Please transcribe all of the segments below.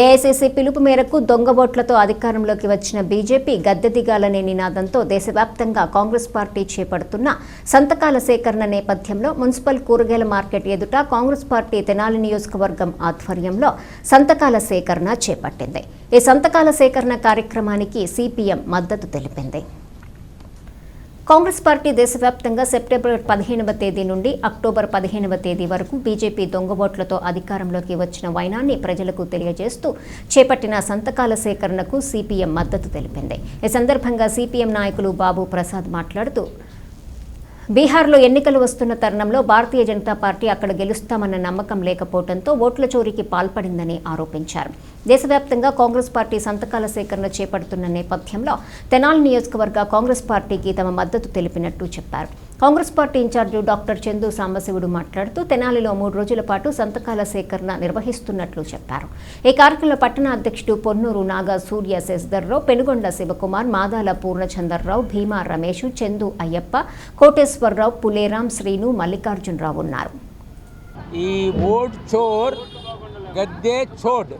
AICC పిలుపు మేరకు దొంగ ఓట్లతో అధికారంలోకి వచ్చిన బీజేపీ గద్దె దిగాలనే నినాదంతో దేశవ్యాప్తంగా కాంగ్రెస్ పార్టీ చేపడుతున్న సంతకాల సేకరణ నేపథ్యంలో మున్సిపల్ కూరగాయల మార్కెట్ ఎదుట కాంగ్రెస్ పార్టీ తెనాలి నియోజకవర్గం ఆధ్వర్యంలో సంతకాల సేకరణ చేపట్టింది. ఈ సంతకాల సేకరణ కార్యక్రమానికి సిపిఎం మద్దతు తెలిపింది. కాంగ్రెస్ పార్టీ దేశవ్యాప్తంగా సెప్టెంబర్ పదిహేనవ తేదీ నుండి అక్టోబర్ పదిహేనవ తేదీ వరకు బీజేపీ దొంగ ఓట్లతో అధికారంలోకి వచ్చిన వైనాన్ని ప్రజలకు తెలియజేస్తూ చేపట్టిన సంతకాల సేకరణకు సిపిఎం మద్దతు తెలిపింది. ఈ సందర్భంగా సిపిఎం నాయకులు బాబు ప్రసాద్ మాట్లాడుతూ బీహార్లో ఎన్నికలు వస్తున్న తరుణంలో భారతీయ జనతా పార్టీ అక్కడ గెలుస్తామన్న నమ్మకం లేకపోవడంతో ఓట్ల చోరీకి పాల్పడిందని ఆరోపించారు. దేశవ్యాప్తంగా కాంగ్రెస్ పార్టీ సంతకాల సేకరణ చేపడుతున్న నేపథ్యంలో తెనాలి నియోజకవర్గ కాంగ్రెస్ పార్టీకి తమ మద్దతు తెలిపినట్టు చెప్పారు. Congress party incharge doctor Chandu Sambasivudu మాట్లాడుతూ తెనాలిలో మూడు రోజుల పాటు సంతకాల సేకరణ నిర్వహిస్తున్నట్లు చెప్పారు. ఈ కార్యక్రమంలో పట్టణ అధ్యక్షుడు పొన్నూరు నాగా సూర్య శశిధర్రావు పెనుగొండ శివకుమార్ మాదాల పూర్ణచందర్రావు భీమా రమేష్ చందు అయ్యప్ప కోటేశ్వరరావు పులేరాం శ్రీను మల్లికార్జునరావు ఉన్నారు. ఈ ఓట్ చోర్ గద్దే చోడ్.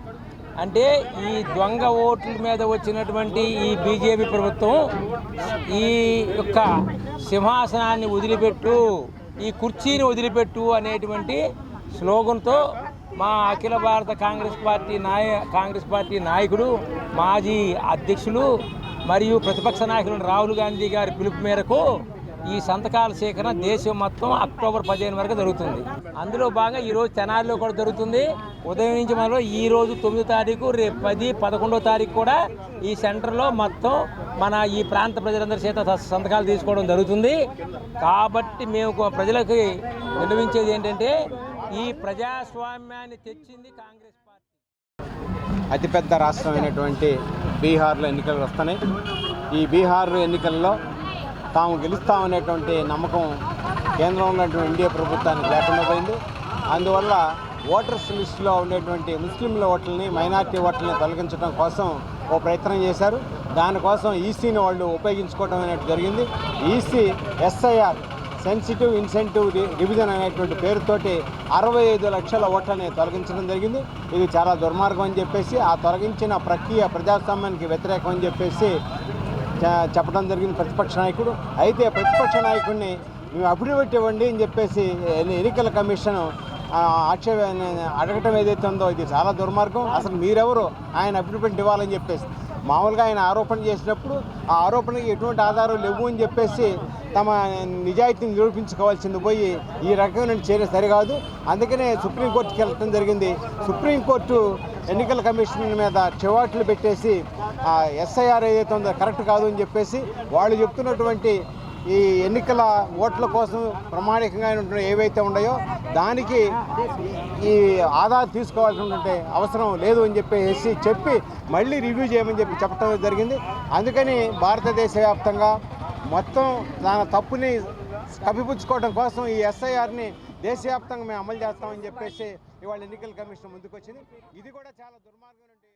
అంటే ఈ దొంగ ఓట్ల మీద వచ్చినటువంటి ఈ బీజేపీ ప్రభుత్వం ఈ యొక్క సింహాసనాన్ని వదిలిపెట్టు ఈ కుర్చీని వదిలిపెట్టు అనేటువంటి స్లోగన్తో మా అఖిల భారత కాంగ్రెస్ పార్టీ నాయ కాంగ్రెస్ పార్టీ నాయకుడు మాజీ అధ్యక్షులు మరియు ప్రతిపక్ష నాయకులు రాహుల్ గాంధీ గారి పిలుపు మేరకు ఈ సంతకాల సేకరణ దేశం మొత్తం అక్టోబర్ పదిహేను వరకు జరుగుతుంది. అందులో భాగంగా ఈరోజు తెనాలిలో కూడా జరుగుతుంది. ఉదయం నుంచి మనలో ఈ రోజు తొమ్మిదో తారీఖు రేపు పది పదకొండో తారీఖు కూడా ఈ సెంటర్లో మొత్తం మన ఈ ప్రాంత ప్రజలందరి చేత సంతకాలు తీసుకోవడం జరుగుతుంది. కాబట్టి మేము ప్రజలకు విలువించేది ఏంటంటే ఈ ప్రజాస్వామ్యాన్ని తెచ్చింది కాంగ్రెస్ పార్టీ. అతిపెద్ద రాష్ట్రమైనటువంటి బీహార్లో ఎన్నికలు వస్తున్నాయి. ఈ బీహార్ ఎన్నికల్లో తాము గెలుస్తామనేటువంటి నమ్మకం కేంద్రంలో ఉన్నటువంటి ఎన్డీఏ ప్రభుత్వానికి లేకుండా పోయింది. అందువల్ల ఓటర్స్ లిస్టులో ఉండేటువంటి ముస్లింల ఓట్లని మైనార్టీ ఓట్లని తొలగించడం కోసం ఓ ప్రయత్నం చేశారు. దానికోసం ఈసీని వాళ్ళు ఉపయోగించుకోవడం అనేది జరిగింది. EC SIR sensitive incentive division అనేటువంటి పేరుతోటి అరవై ఐదు లక్షల ఓట్లని తొలగించడం జరిగింది. ఇది చాలా దుర్మార్గం అని చెప్పేసి ఆ తొలగించిన ప్రక్రియ ప్రజాస్వామ్యానికి వ్యతిరేకం అని చెప్పేసి చెప్పడం జరిగింది ప్రతిపక్ష నాయకుడు. అయితే ప్రతిపక్ష నాయకుడిని మేము అభివృద్ధి ఇవ్వండి అని చెప్పేసి ఎన్నికల కమిషన్ ఆక్షేప అడగటం ఏదైతే ఉందో ఇది చాలా దుర్మార్గం. అసలు మీరెవరు? ఆయన అభివృద్ధి ఇవ్వాలని చెప్పేసి. మామూలుగా ఆయన ఆరోపణ చేసినప్పుడు ఆ ఆరోపణకి ఎటువంటి ఆధారం లేవు అని చెప్పేసి తమ నిజాయితీని నిరూపించుకోవాల్సింది పోయి ఈ రకమైన చర్య సరికాదు. అందుకనే సుప్రీంకోర్టుకి వెళ్ళటం జరిగింది. సుప్రీంకోర్టు ఎన్నికల కమిషన్ మీద చెవాట్లు పెట్టేసి ఆ ఎస్ఐఆర్ ఏదైతే ఉందో కరెక్ట్ కాదు అని చెప్పేసి వాళ్ళు చెప్తున్నటువంటి ఈ ఎన్నికల ఓట్ల కోసం ప్రామాణికంగా ఏవైతే ఉన్నాయో దానికి ఈ ఆధార్ తీసుకోవాల్సినటువంటి అవసరం లేదు అని చెప్పేసి చెప్పి మళ్ళీ రివ్యూ చేయమని చెప్పి చెప్పడం జరిగింది. అందుకని భారతదేశ వ్యాప్తంగా మొత్తం తన తప్పుని కప్పిపుచ్చుకోవడం కోసం ఈ ఎస్ఐఆర్ని దేశవ్యాప్తంగా మేము అమలు చేస్తామని చెప్పేసి ఇవాళ ఎన్నికల కమిషన్ ముందుకు వచ్చింది ఇది కూడా చాలా దుర్మార్గమైన